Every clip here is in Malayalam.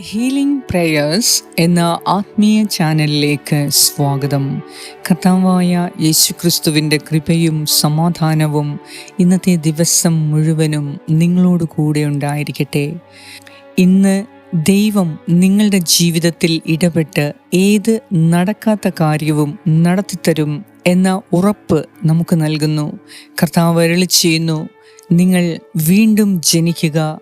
ഹീലിംഗ് പ്രേയേഴ്സ് എന്ന ആത്മീയ ചാനലിലേക്ക് സ്വാഗതം. കർത്താവായ യേശുക്രിസ്തുവിന്റെ കൃപയും സമാധാനവും ഇന്നത്തെ ദിവസം മുഴുവനും നിങ്ങളോട് കൂടെ ഉണ്ടായിരിക്കട്ടെ. ഇന്ന് ദൈവം നിങ്ങളുടെ ജീവിതത്തിൽ ഇടപെട്ട് ഏത് നടക്കാത്ത കാര്യവും നടത്തിത്തരും എന്ന ഉറപ്പ് നമുക്ക് നൽകുന്നു. കർത്താവ് അരളി ചെയ്യുന്നു. നിങ്ങൾ വീണ്ടും ജനിക്കുക.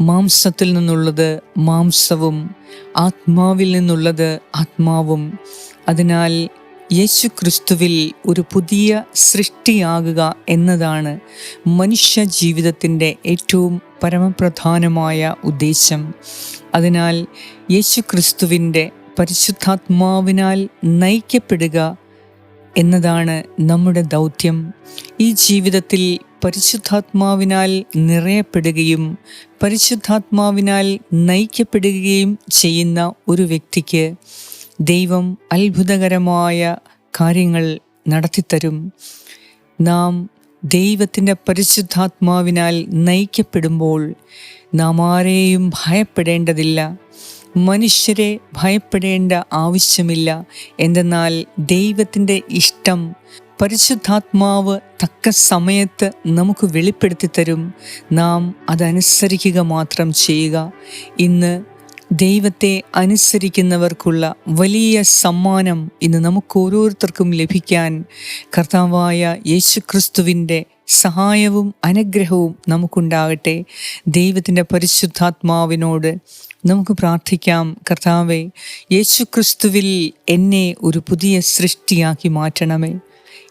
മാംസത്തിൽ നിന്നുള്ളത് മാംസവും ആത്മാവിൽ നിന്നുള്ളത് ആത്മാവും. അതിനാൽ യേശു ക്രിസ്തുവിൽ ഒരു പുതിയ സൃഷ്ടിയാകുക എന്നതാണ് മനുഷ്യ ജീവിതത്തിന്റെ ഏറ്റവും പരമപ്രധാനമായ ഉദ്ദേശം. അതിനാൽ യേശു ക്രിസ്തുവിന്റെ പരിശുദ്ധാത്മാവിനാൽ നയിക്കപ്പെടുക എന്നതാണ് നമ്മുടെ ദൗത്യം. ഈ ജീവിതത്തിൽ പരിശുദ്ധാത്മാവിനാൽ നിറയപ്പെടുകയും പരിശുദ്ധാത്മാവിനാൽ നയിക്കപ്പെടുകയും ചെയ്യുന്ന ഒരു വ്യക്തിക്ക് ദൈവം അത്ഭുതകരമായ കാര്യങ്ങൾ നടത്തിത്തരും. നാം ദൈവത്തിന്റെ പരിശുദ്ധാത്മാവിനാൽ നയിക്കപ്പെടുമ്പോൾ നാം ആരെയും ഭയപ്പെടേണ്ടതില്ല. മനുഷ്യരെ ഭയപ്പെടേണ്ട ആവശ്യമില്ല. എന്തെന്നാൽ ദൈവത്തിന്റെ ഇഷ്ടം പരിശുദ്ധാത്മാവ് തക്ക സമയത്ത് നമുക്ക് വെളിപ്പെടുത്തി തരും നാം അതനുസരിക്കുക മാത്രം ചെയ്യുക. ഇന്ന് ദൈവത്തെ അനുസരിക്കുന്നവർക്കുള്ള വലിയ സമ്മാനം ഇന്ന് നമുക്ക് ഓരോരുത്തർക്കും ലഭിക്കാൻ കർത്താവായ യേശുക്രിസ്തുവിന്റെ സഹായവും അനുഗ്രഹവും നമുക്കുണ്ടാകട്ടെ. ദൈവത്തിന്റെ പരിശുദ്ധാത്മാവിനോട് നമുക്ക് പ്രാർത്ഥിക്കാം. കർത്താവെ യേശുക്രിസ്തുവിൽ എന്നെ ഒരു പുതിയ സൃഷ്ടിയാക്കി മാറ്റണമേ.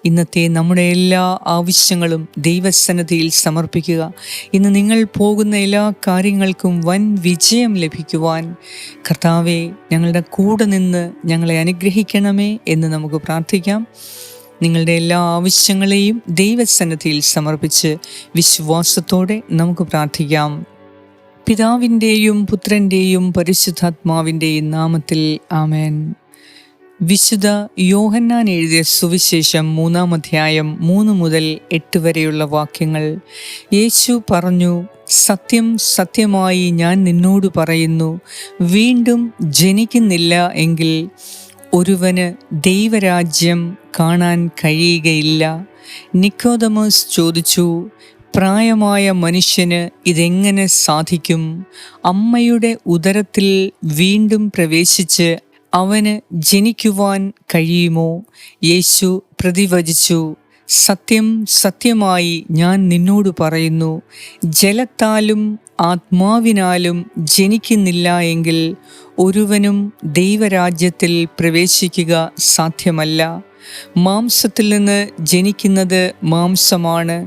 ഇന്നത്തെ നമ്മുടെ എല്ലാ ആവശ്യങ്ങളും ദൈവസന്നദ്ധിയിൽ സമർപ്പിക്കുക. ഇന്ന് നിങ്ങൾ പോകുന്ന എല്ലാ കാര്യങ്ങൾക്കും വൻ വിജയം ലഭിക്കുവാൻ കർത്താവെ ഞങ്ങളുടെ കൂടെ നിന്ന് ഞങ്ങളെ അനുഗ്രഹിക്കണമേ എന്ന് നമുക്ക് പ്രാർത്ഥിക്കാം. നിങ്ങളുടെ എല്ലാ ആവശ്യങ്ങളെയും ദൈവസന്നദ്ധിയിൽ സമർപ്പിച്ച് വിശ്വാസത്തോടെ നമുക്ക് പ്രാർത്ഥിക്കാം. പിതാവിന്റെയും പുത്രന്റെയും പരിശുദ്ധാത്മാവിന്റെയും നാമത്തിൽ ആമേൻ. വിശുദ്ധ യോഹന്നാൻ എഴുതിയ സുവിശേഷം മൂന്നാം അധ്യായം മൂന്ന് മുതൽ എട്ട് വരെയുള്ള വാക്യങ്ങൾ. യേശു പറഞ്ഞു സത്യം സത്യമായി ഞാൻ നിന്നോട് പറയുന്നു വീണ്ടും ജനിക്കുന്നില്ല എങ്കിൽ ഒരുവന് ദൈവരാജ്യം കാണാൻ കഴിയുകയില്ല. നിക്കോദമോസ് ചോദിച്ചു പ്രായമായ മനുഷ്യന് ഇതെങ്ങനെ സാധിക്കും? അമ്മയുടെ ഉദരത്തിൽ വീണ്ടും പ്രവേശിച്ച് അവന് ജനിക്കുവാൻ കഴിയുമോ? യേശു പ്രതിവചിച്ചു സത്യം സത്യമായി ഞാൻ നിന്നോട് പറയുന്നു ജലത്താലും ആത്മാവിനാലും ജനിക്കുന്നില്ല എങ്കിൽ ഒരുവനും ദൈവരാജ്യത്തിൽ പ്രവേശിക്കുക സാധ്യമല്ല. മാംസത്തിൽ നിന്ന് ജനിക്കുന്നത് മാംസമാണ്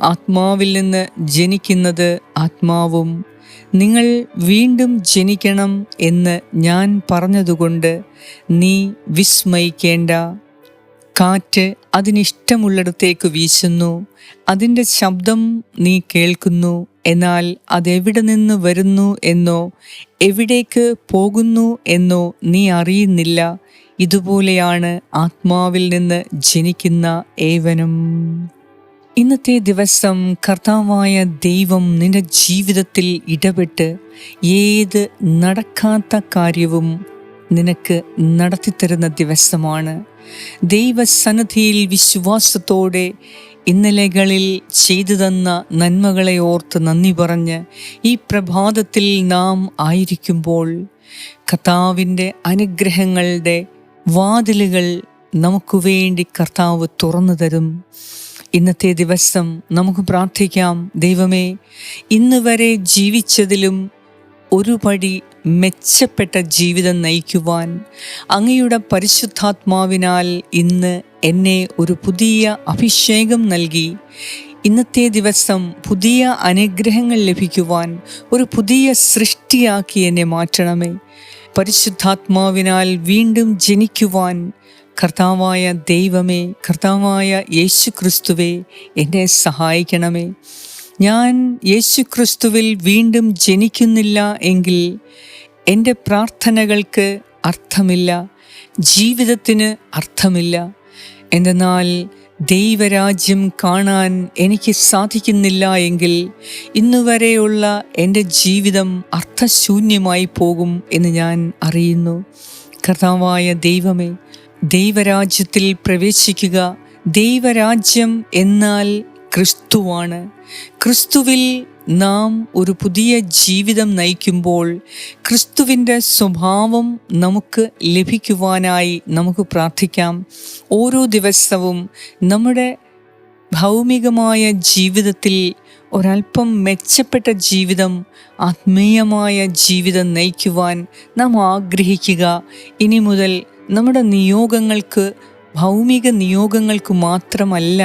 ആത്മാവിൽ നിന്ന് ജനിക്കുന്നത് ആത്മാവും നിങ്ങൾ വീണ്ടും ജനിക്കണം എന്ന് ഞാൻ പറഞ്ഞതുകൊണ്ട് നീ വിസ്മയിക്കേണ്ട. കാറ്റ് അതിനിഷ്ടമുള്ളിടത്തേക്ക് വീശുന്നു. അതിന്റെ ശബ്ദം നീ കേൾക്കുന്നു. എന്നാൽ അതെവിടെ നിന്ന് വരുന്നു എന്നോ എവിടേക്ക് പോകുന്നു എന്നോ നീ അറിയുന്നില്ല. ഇതുപോലെയാണ് ആത്മാവിൽ നിന്ന് ജനിക്കുന്ന ഏവനും. ഇന്നത്തെ ദിവസം കർത്താവായ ദൈവം നിന്റെ ജീവിതത്തിൽ ഇടപെട്ട് ഏത് നടക്കാത്ത കാര്യവും നിനക്ക് നടത്തിത്തരുന്ന ദിവസമാണ്. ദൈവസന്നിധിയിൽ വിശ്വാസത്തോടെ ഇന്നലകളിൽ ചെയ്തു തന്ന നന്മകളെ ഓർത്ത് നന്ദി പറഞ്ഞ് ഈ പ്രഭാതത്തിൽ നാം ആയിരിക്കുമ്പോൾ കർത്താവിന്റെ അനുഗ്രഹങ്ങളുടെ വാതിലുകൾ നമുക്ക് വേണ്ടി കർത്താവ് തുറന്നു തരും. ഇന്നത്തെ ദിവസം നമുക്ക് പ്രാർത്ഥിക്കാം. ദൈവമേ ഇന്ന് വരെ ജീവിച്ചതിലും ഒരു പടി മെച്ചപ്പെട്ട ജീവിതം നയിക്കുവാൻ അങ്ങയുടെ പരിശുദ്ധാത്മാവിനാൽ ഇന്ന് എന്നെ ഒരു പുതിയ അഭിഷേകം നൽകി. ഇന്നത്തെ ദിവസം പുതിയ അനുഗ്രഹങ്ങൾ ലഭിക്കുവാൻ ഒരു പുതിയ സൃഷ്ടിയാക്കി എന്നെ മാറ്റണമേ. പരിശുദ്ധാത്മാവിനാൽ വീണ്ടും ജനിക്കുവാൻ കർത്താവായ ദൈവമേ കർത്താവായ യേശു ക്രിസ്തുവേ എന്നെ സഹായിക്കണമേ. ഞാൻ യേശു ക്രിസ്തുവിൽ വീണ്ടും ജനിക്കുന്നില്ല എങ്കിൽ എന്റെ പ്രാർത്ഥനകൾക്ക് അർത്ഥമില്ല ജീവിതത്തിന് അർത്ഥമില്ല. എന്തെന്നാൽ ദൈവരാജ്യം കാണാൻ എനിക്ക് സാധിക്കുന്നില്ല എങ്കിൽ ഇന്നുവരെയുള്ള എന്റെ ജീവിതം അർത്ഥശൂന്യമായി പോകും എന്ന് ഞാൻ അറിയുന്നു. കർത്താവായ ദൈവമേ ദൈവരാജ്യത്തിൽ പ്രവേശിക്കുക. ദൈവരാജ്യം എന്നാൽ ക്രിസ്തുവാണ്. ക്രിസ്തുവിൽ നാം ഒരു പുതിയ ജീവിതം നയിക്കുമ്പോൾ ക്രിസ്തുവിന്റെ സ്വഭാവം നമുക്ക് ലഭിക്കുവാനായി നമുക്ക് പ്രാർത്ഥിക്കാം. ഓരോ ദിവസവും നമ്മുടെ ഭൗമികമായ ജീവിതത്തിൽ ഒരല്പം മെച്ചപ്പെട്ട ജീവിതം ആത്മീയമായ ജീവിതം നയിക്കുവാൻ നാം ആഗ്രഹിക്കുക. ഇനി മുതൽ നമ്മുടെ നിയോഗങ്ങൾക്ക് ഭൗമിക നിയോഗങ്ങൾക്ക് മാത്രമല്ല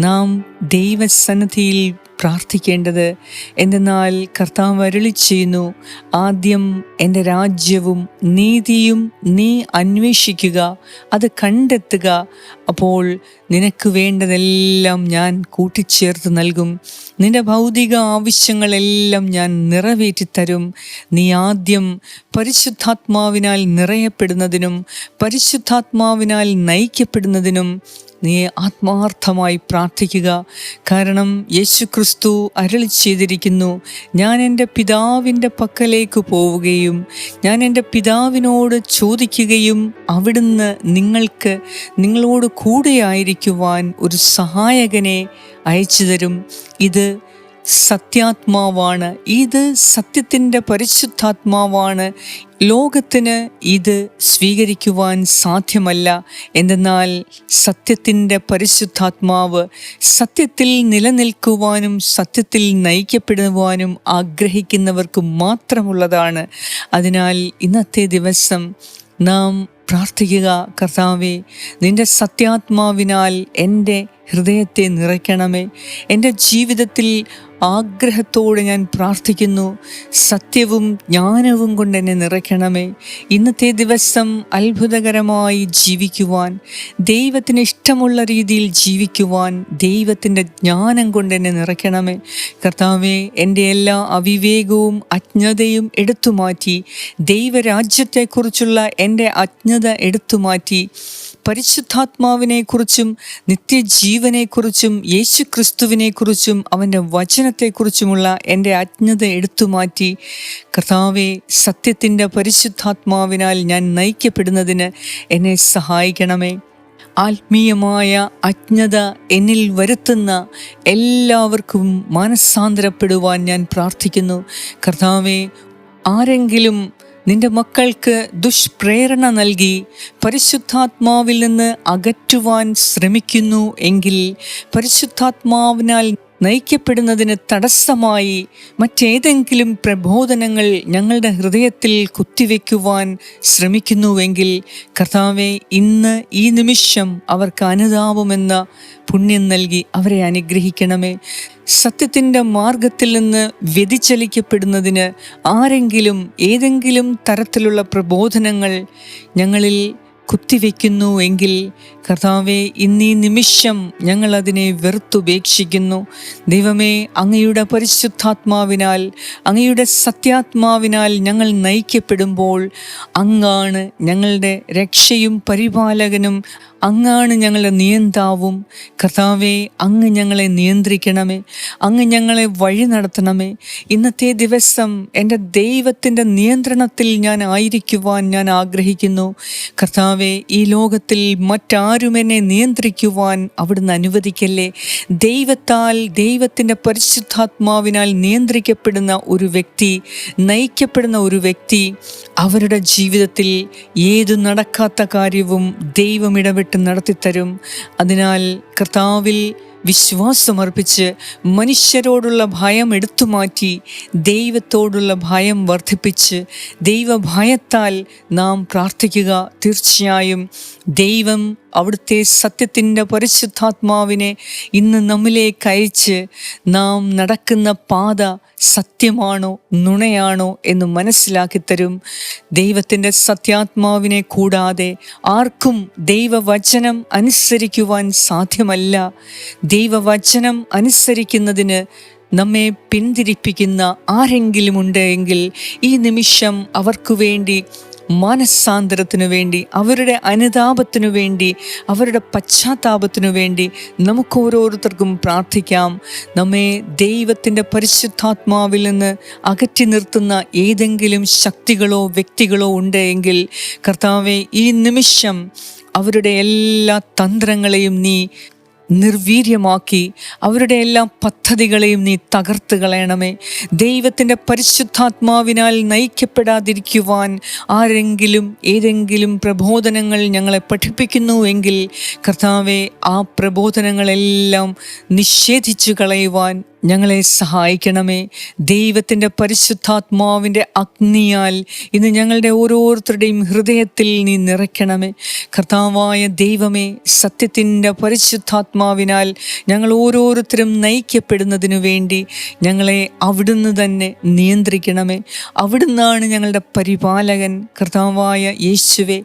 നാം ദൈവസന്നിധിയിൽ പ്രാർത്ഥിക്കേണ്ടത്. എന്തെന്നാൽ കർത്താവ് വരളി ചെയ്യുന്നു ആദ്യം എന്റെ രാജ്യവും നീതിയും നീ അന്വേഷിക്കുക. അത് കണ്ടെത്തുക. അപ്പോൾ നിനക്ക് വേണ്ടതെല്ലാം ഞാൻ കൂട്ടിച്ചേർത്ത് നൽകും. നിന്റെ ഭൗതിക ആവശ്യങ്ങളെല്ലാം ഞാൻ നിറവേറ്റിത്തരും. നീ ആദ്യം പരിശുദ്ധാത്മാവിനാൽ നിറയപ്പെടുന്നതിനും പരിശുദ്ധാത്മാവിനാൽ നയിക്കപ്പെടുന്നതിനും നീ ആത്മാർത്ഥമായി പ്രാർത്ഥിക്കുക. കാരണം യേശു ക്രിസ്തു അരളി ചെയ്തിരിക്കുന്നു. ഞാൻ എന്റെ പിതാവിന്റെ പക്കലേക്ക് പോവുകയും ഞാൻ എന്റെ പിതാവിനോട് ചോദിക്കുകയും അവിടുന്ന് നിങ്ങൾക്ക് നിങ്ങളോട് കൂടെയായിരിക്കുവാൻ ഒരു സഹായകനെ അയച്ചു തരും. ഇത് സത്യാത്മാവാണ്. ഇത് സത്യത്തിന്റെ പരിശുദ്ധാത്മാവാണ്. ലോകത്തിന് ഇത് സ്വീകരിക്കുവാൻ സാധ്യമല്ല. എന്തെന്നാൽ സത്യത്തിന്റെ പരിശുദ്ധാത്മാവ് സത്യത്തിൽ നിലനിൽക്കുവാനും സത്യത്തിൽ നയിക്കപ്പെടുവാനും ആഗ്രഹിക്കുന്നവർക്ക് മാത്രമുള്ളതാണ്. അതിനാൽ ഇന്നത്തെ ദിവസം നാം പ്രാർത്ഥിക്കുക കർത്താവെ നിന്റെ സത്യാത്മാവിനാൽ എന്റെ ഹൃദയത്തെ നിറയ്ക്കണമേ. എന്റെ ജീവിതത്തിൽ ആഗ്രഹത്തോടെ ഞാൻ പ്രാർത്ഥിക്കുന്നു. സത്യവും ജ്ഞാനവും കൊണ്ട് എന്നെ നിറയ്ക്കണമേ. ഇന്നത്തെ ദിവസം അത്ഭുതകരമായി ജീവിക്കുവാൻ ദൈവത്തിന് ഇഷ്ടമുള്ള രീതിയിൽ ജീവിക്കുവാൻ ദൈവത്തിന്റെ ജ്ഞാനം കൊണ്ട് എന്നെ നിറയ്ക്കണമേ. കർത്താവെ എന്റെ എല്ലാ അവിവേകവും അജ്ഞതയും എടുത്തു മാറ്റി ദൈവരാജ്യത്തെക്കുറിച്ചുള്ള എന്റെ അജ്ഞത എടുത്തുമാറ്റി പരിശുദ്ധാത്മാവിനെക്കുറിച്ചും നിത്യജീവനെക്കുറിച്ചും യേശു ക്രിസ്തുവിനെക്കുറിച്ചും അവന്റെ വചനത്തെക്കുറിച്ചുമുള്ള എന്റെ അജ്ഞത എടുത്തുമാറ്റി കർത്താവെ സത്യത്തിന്റെ പരിശുദ്ധാത്മാവിനാൽ ഞാൻ നയിക്കപ്പെടുന്നതിന് എന്നെ സഹായിക്കണമേ. ആത്മീയമായ അജ്ഞത എന്നിൽ വരുത്തുന്ന എല്ലാവർക്കും മനസ്സാന്തരപ്പെടുവാൻ ഞാൻ പ്രാർത്ഥിക്കുന്നു. കർത്താവെ ആരെങ്കിലും നിന്റെ മക്കൾക്ക് ദുഷ്പ്രേരണ നൽകി പരിശുദ്ധാത്മാവിൽ നിന്ന് അകറ്റുവാൻ ശ്രമിക്കുന്നു എങ്കിൽ പരിശുദ്ധാത്മാവിനാൽ നയിക്കപ്പെടുന്നതിന് തടസ്സമായി മറ്റേതെങ്കിലും പ്രബോധനങ്ങൾ ഞങ്ങളുടെ ഹൃദയത്തിൽ കുത്തിവെക്കുവാൻ ശ്രമിക്കുന്നുവെങ്കിൽ കർത്താവെ ഇന്ന് ഈ നിമിഷം അവർക്ക് അനുതാപമെന്ന പുണ്യം നൽകി അവരെ അനുഗ്രഹിക്കണമേ. സത്യത്തിന്റെ മാർഗത്തിൽ നിന്ന് വ്യതിചലിക്കപ്പെടുന്നതിന് ആരെങ്കിലും ഏതെങ്കിലും തരത്തിലുള്ള പ്രബോധനങ്ങൾ ഞങ്ങളിൽ കുത്തിവെക്കുന്നു എങ്കിൽ കർത്താവെ ഇന്നീ നിമിഷം ഞങ്ങൾ അതിനെ വെറുത്തുപേക്ഷിക്കുന്നു. ദൈവമേ അങ്ങയുടെ പരിശുദ്ധാത്മാവിനാൽ അങ്ങയുടെ സത്യാത്മാവിനാൽ ഞങ്ങൾ നയിക്കപ്പെടുമ്പോൾ അങ്ങാണ് ഞങ്ങളുടെ രക്ഷയും പരിപാലകനും അങ്ങാണ് ഞങ്ങളുടെ നിയന്താവും. കർത്താവെ അങ്ങ് ഞങ്ങളെ നിയന്ത്രിക്കണമേ അങ്ങ് ഞങ്ങളെ വഴി നടത്തണമേ. ഇന്നത്തെ ദിവസം എന്റെ ദൈവത്തിന്റെ നിയന്ത്രണത്തിൽ ഞാൻ ആയിരിക്കുവാൻ ഞാൻ ആഗ്രഹിക്കുന്നു. കർത്താവെ ഈ ലോകത്തിൽ മറ്റാരും എന്നെ നിയന്ത്രിക്കുവാൻ അവിടുന്ന് അനുവദിക്കല്ലേ? ദൈവത്താൽ ദൈവത്തിന്റെ പരിശുദ്ധാത്മാവിനാൽ നിയന്ത്രിക്കപ്പെടുന്ന ഒരു വ്യക്തി നയിക്കപ്പെടുന്ന ഒരു വ്യക്തി അവരുടെ ജീവിതത്തിൽ ഏതു നടക്കാത്ത കാര്യവും ദൈവം ഇടപെട്ട് നടത്തിത്തരും. അതിനാൽ കർത്താവിൽ വിശ്വാസമർപ്പിച്ച് മനുഷ്യരോടുള്ള ഭയം എടുത്തുമാറ്റി ദൈവത്തോടുള്ള ഭയം വർദ്ധിപ്പിച്ച് ദൈവഭയത്താൽ നാം പ്രാർത്ഥിക്കുക. തീർച്ചയായും ദൈവം അവിടുത്തെ സത്യത്തിന്റെ പരിശുദ്ധാത്മാവിനെ ഇന്ന് നമ്മിലേക്ക് അയച്ച് നാം നടക്കുന്ന പാത സത്യമാണോ നുണയാണോ എന്ന് മനസ്സിലാക്കി തരും. ദൈവത്തിന്റെ സത്യാത്മാവിനെ കൂടാതെ ആർക്കും ദൈവവചനം അനുസരിക്കുവാൻ സാധ്യമല്ല. ദൈവവചനം അനുസരിക്കുന്നതിന് നമ്മെ പിന്തിരിപ്പിക്കുന്ന ആരെങ്കിലും ഉണ്ടെങ്കിൽ ഈ നിമിഷം അവർക്കു വേണ്ടി മാനസാന്തരത്തിനു വേണ്ടി അവരുടെ അനുതാപത്തിനു വേണ്ടി അവരുടെ പശ്ചാത്താപത്തിനു വേണ്ടി നമുക്ക് ഓരോരുത്തർക്കും പ്രാർത്ഥിക്കാം. നമ്മെ ദൈവത്തിന്റെ പരിശുദ്ധാത്മാവിൽ നിന്ന് അകറ്റി നിർത്തുന്ന ഏതെങ്കിലും ശക്തികളോ വ്യക്തികളോ ഉണ്ട് എങ്കിൽ കർത്താവെ ഈ നിമിഷം അവരുടെ എല്ലാ തന്ത്രങ്ങളെയും നീ നിർവീര്യമാക്കി അവരുടെ എല്ലാ പദ്ധതികളെയും നീ തകർത്ത് കളയണമേ. ദൈവത്തിന്റെ പരിശുദ്ധാത്മാവിനാൽ നയിക്കപ്പെടാതിരിക്കുവാൻ ആരെങ്കിലും ഏതെങ്കിലും പ്രബോധനങ്ങൾ ഞങ്ങളെ പഠിപ്പിക്കുന്നു എങ്കിൽ കർത്താവെ ആ പ്രബോധനങ്ങളെല്ലാം നിഷേധിച്ചു കളയുവാൻ ഞങ്ങളെ സഹായിക്കണമേ. ദൈവത്തിന്റെ പരിശുദ്ധാത്മാവിന്റെ അഗ്നിയാൽ ഇന്ന് ഞങ്ങളുടെ ഓരോരുത്തരുടെയും ഹൃദയത്തിൽ നീ നിറയ്ക്കണമേ. കർത്താവായ ദൈവമേ സത്യത്തിന്റെ പരിശുദ്ധാത്മാവിനാൽ ഞങ്ങൾ ഓരോരുത്തരും നയിക്കപ്പെടുന്നതിനു വേണ്ടി ഞങ്ങളെ അവിടുന്ന് തന്നെ നിയന്ത്രിക്കണമേ. അവിടുന്നാണ് ഞങ്ങളുടെ പരിപാലകൻ കർത്താവായ യേശുവെ.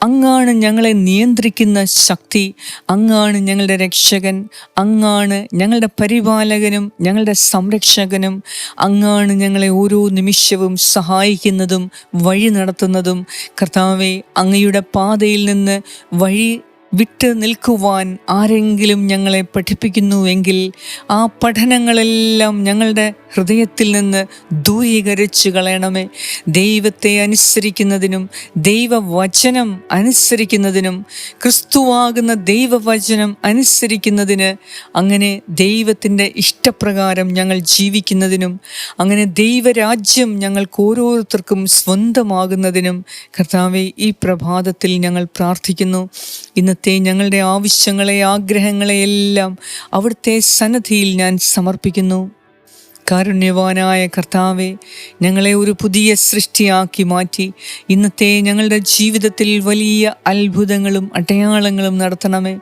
അങ്ങാണ് ഞങ്ങളെ നിയന്ത്രിക്കുന്ന ശക്തി അങ്ങാണ് ഞങ്ങളുടെ രക്ഷകൻ അങ്ങാണ് ഞങ്ങളുടെ പരിപാലകനും ഞങ്ങളുടെ സംരക്ഷകനും അങ്ങാണ് ഞങ്ങളെ ഓരോ നിമിഷവും സഹായിക്കുന്നതും വഴി നടത്തുന്നതും. കർത്താവെ അങ്ങയുടെ പാതയിൽ നിന്ന് വഴി വിട്ട് നിൽക്കുവാൻ ആരെങ്കിലും ഞങ്ങളെ പഠിപ്പിക്കുന്നുവെങ്കിൽ ആ പഠനങ്ങളെല്ലാം ഞങ്ങളുടെ ഹൃദയത്തിൽ നിന്ന് ദൂരീകരിച്ചു കളയണമേ. ദൈവത്തെ അനുസരിക്കുന്നതിനും ദൈവവചനം അനുസരിക്കുന്നതിനും ക്രിസ്തുവാകുന്ന ദൈവവചനം അനുസരിക്കുന്നതിന് അങ്ങനെ ദൈവത്തിന്റെ ഇഷ്ടപ്രകാരം ഞങ്ങൾ ജീവിക്കുന്നതിനും അങ്ങനെ ദൈവരാജ്യം ഞങ്ങൾക്ക് ഓരോരുത്തർക്കും സ്വന്തമാകുന്നതിനും കർത്താവെ ഈ പ്രഭാതത്തിൽ ഞങ്ങൾ പ്രാർത്ഥിക്കുന്നു. ഇന്നത്തെ ഞങ്ങളുടെ ആവശ്യങ്ങളെ ആഗ്രഹങ്ങളെ എല്ലാം അവിടുത്തെ സന്നദ്ധിയിൽ ഞാൻ സമർപ്പിക്കുന്നു. കാരുണ്യവാനായ കർത്താവെ ഞങ്ങളെ ഒരു പുതിയ സൃഷ്ടിയാക്കി മാറ്റി. ഇന്നത്തെ ഞങ്ങളുടെ ജീവിതത്തിൽ വലിയ അത്ഭുതങ്ങളും അടയാളങ്ങളും നടത്തണമേ.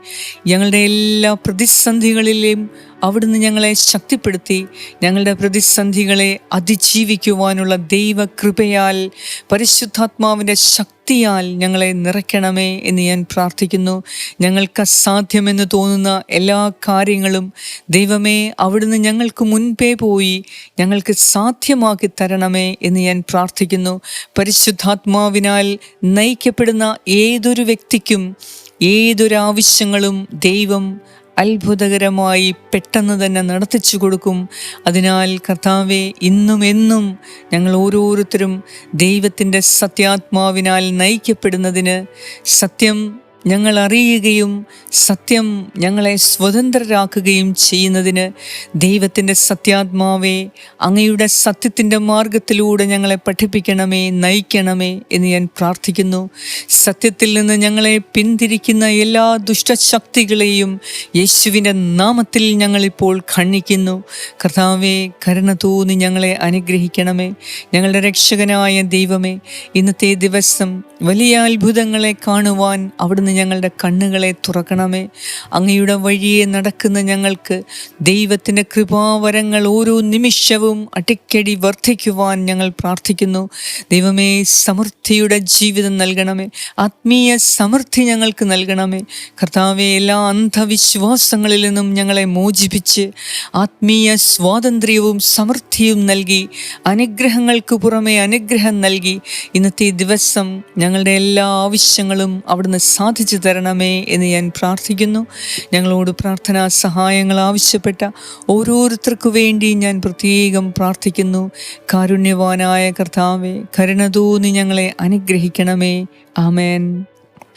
ഞങ്ങളുടെ എല്ലാ പ്രതിസന്ധികളിലെയും അവിടുന്ന് ഞങ്ങളെ ശക്തിപ്പെടുത്തി ഞങ്ങളുടെ പ്രതിസന്ധികളെ അതിജീവിക്കുവാനുള്ള ദൈവകൃപയാൽ പരിശുദ്ധാത്മാവിന്റെ ശക്തിയാൽ ഞങ്ങളെ നിറയ്ക്കണമേ എന്ന് ഞാൻ പ്രാർത്ഥിക്കുന്നു. ഞങ്ങൾക്ക് അസാധ്യമെന്ന് തോന്നുന്ന എല്ലാ കാര്യങ്ങളും ദൈവമേ അവിടുന്ന് ഞങ്ങൾക്ക് മുൻപേ പോയി ഞങ്ങൾക്ക് സാധ്യമാക്കി തരണമേ എന്ന് ഞാൻ പ്രാർത്ഥിക്കുന്നു. പരിശുദ്ധാത്മാവിനാൽ നയിക്കപ്പെടുന്ന ഏതൊരു വ്യക്തിക്കും ഏതൊരാവശ്യങ്ങളും ദൈവം അത്ഭുതകരമായി പെട്ടെന്ന് തന്നെ നടത്തിച്ചു കൊടുക്കും. അതിനാൽ കർത്താവെ ഇന്നും എന്നും ഞങ്ങൾ ഓരോരുത്തരും ദൈവത്തിന്റെ സത്യാത്മാവിനാൽ നയിക്കപ്പെടുന്നതിന് സത്യം ഞങ്ങൾ അറിയുകയും സത്യം ഞങ്ങളെ സ്വതന്ത്രരാക്കുകയും ചെയ്യുന്നതിന് ദൈവത്തിന്റെ സത്യാത്മാവേ അങ്ങയുടെ സത്യത്തിന്റെ മാർഗത്തിലൂടെ ഞങ്ങളെ പഠിപ്പിക്കണമേ നയിക്കണമേ എന്ന് ഞാൻ പ്രാർത്ഥിക്കുന്നു. സത്യത്തിൽ നിന്ന് ഞങ്ങളെ പിന്തിരിക്കുന്ന എല്ലാ ദുഷ്ടശക്തികളെയും യേശുവിന്റെ നാമത്തിൽ ഞങ്ങളിപ്പോൾ ഖണ്ണിക്കുന്നു കർത്താവെ കരുണ തോന്നി ഞങ്ങളെ അനുഗ്രഹിക്കണമേ. ഞങ്ങളുടെ രക്ഷകനായ ദൈവമേ ഇന്നത്തെ ദിവസം വലിയ അത്ഭുതങ്ങളെ കാണുവാൻ അവിടുന്ന് ഞങ്ങളുടെ കണ്ണുകളെ തുറക്കണമേ. അങ്ങയുടെ വഴിയെ നടക്കുന്ന ഞങ്ങൾക്ക് ദൈവത്തിന്റെ കൃപാവരങ്ങൾ ഓരോ നിമിഷവും അടിക്കടി വർദ്ധിക്കുവാൻ ഞങ്ങൾ പ്രാർത്ഥിക്കുന്നു. ദൈവമേ സമൃദ്ധിയുടെ ജീവിതം നൽകണമേ. ആത്മീയ സമൃദ്ധി ഞങ്ങൾക്ക് നൽകണമേ. കർത്താവെ എല്ലാ അന്ധവിശ്വാസങ്ങളിൽ നിന്നും ഞങ്ങളെ മോചിപ്പിച്ച് ആത്മീയ സ്വാതന്ത്ര്യവും സമൃദ്ധിയും നൽകി അനുഗ്രഹങ്ങൾക്ക് പുറമെ അനുഗ്രഹം നൽകി ഇന്നത്തെ ദിവസം ഞങ്ങളുടെ എല്ലാ ആവശ്യങ്ങളും അവിടുന്ന് സാധിച്ചു തരണമേ എന്ന് ഞാൻ പ്രാർത്ഥിക്കുന്നു. ഞങ്ങളോട് പ്രാർത്ഥനാ സഹായങ്ങൾ ആവശ്യപ്പെട്ട ഓരോരുത്തർക്കു വേണ്ടി ഞാൻ പ്രത്യേകം പ്രാർത്ഥിക്കുന്നു. കാരുണ്യവാനായ കർത്താവെ കരുണ തോന്നി ഞങ്ങളെ അനുഗ്രഹിക്കണമേ. ആമേൻ.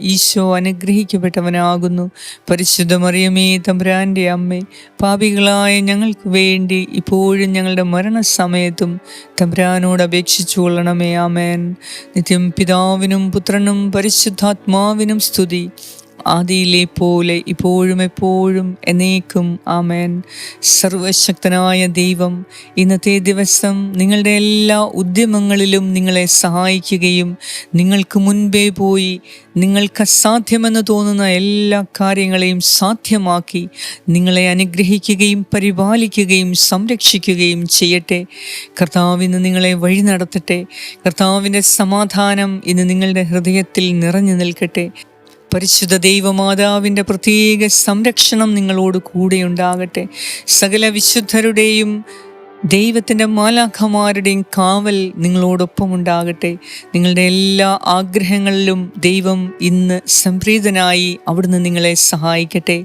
ഈശോ അനുഗ്രഹിക്കപ്പെട്ടവനാകുന്നു. പരിശുദ്ധമറിയമേ തമ്പുരാന്റെ അമ്മേ പാപികളായ ഞങ്ങൾക്ക് വേണ്ടി ഇപ്പോഴും ഞങ്ങളുടെ മരണസമയത്തും തമ്പുരാനോട് അപേക്ഷിച്ചു കൊള്ളണമേ ആമേൻ. നിത്യം പിതാവിനും പുത്രനും പരിശുദ്ധാത്മാവിനും സ്തുതി. ആദിയിലെ പോലെ ഇപ്പോഴും എപ്പോഴും എന്നേക്കും ആമേൻ. സർവശക്തനായ ദൈവം ഇന്നത്തെ ദിവസം നിങ്ങളുടെ എല്ലാ ഉദ്യമങ്ങളിലും നിങ്ങളെ സഹായിക്കുകയും നിങ്ങൾക്ക് മുൻപേ പോയി നിങ്ങൾക്ക് അസാധ്യമെന്ന് തോന്നുന്ന എല്ലാ കാര്യങ്ങളെയും സാധ്യമാക്കി നിങ്ങളെ അനുഗ്രഹിക്കുകയും പരിപാലിക്കുകയും സംരക്ഷിക്കുകയും ചെയ്യട്ടെ. കർത്താവിന് നിങ്ങളെ വഴി നടത്തട്ടെ. കർത്താവിന്റെ സമാധാനം ഇന്ന് നിങ്ങളുടെ ഹൃദയത്തിൽ നിറഞ്ഞു നിൽക്കട്ടെ. പരിശുദ്ധ ദൈവമാതാവിന്റെ പ്രത്യേക സംരക്ഷണം നിങ്ങളോട് കൂടെ ഉണ്ടാകട്ടെ. സകല വിശുദ്ധരുടെയും ദൈവത്തിന്റെ മാലാഖമാരുടെയും കാവൽ നിങ്ങളോടൊപ്പം ഉണ്ടാകട്ടെ. നിങ്ങളുടെ എല്ലാ ആഗ്രഹങ്ങളിലും ദൈവം ഇന്ന് സംപ്രീതനായി അവിടുന്ന് നിങ്ങളെ സഹായിക്കട്ടെ.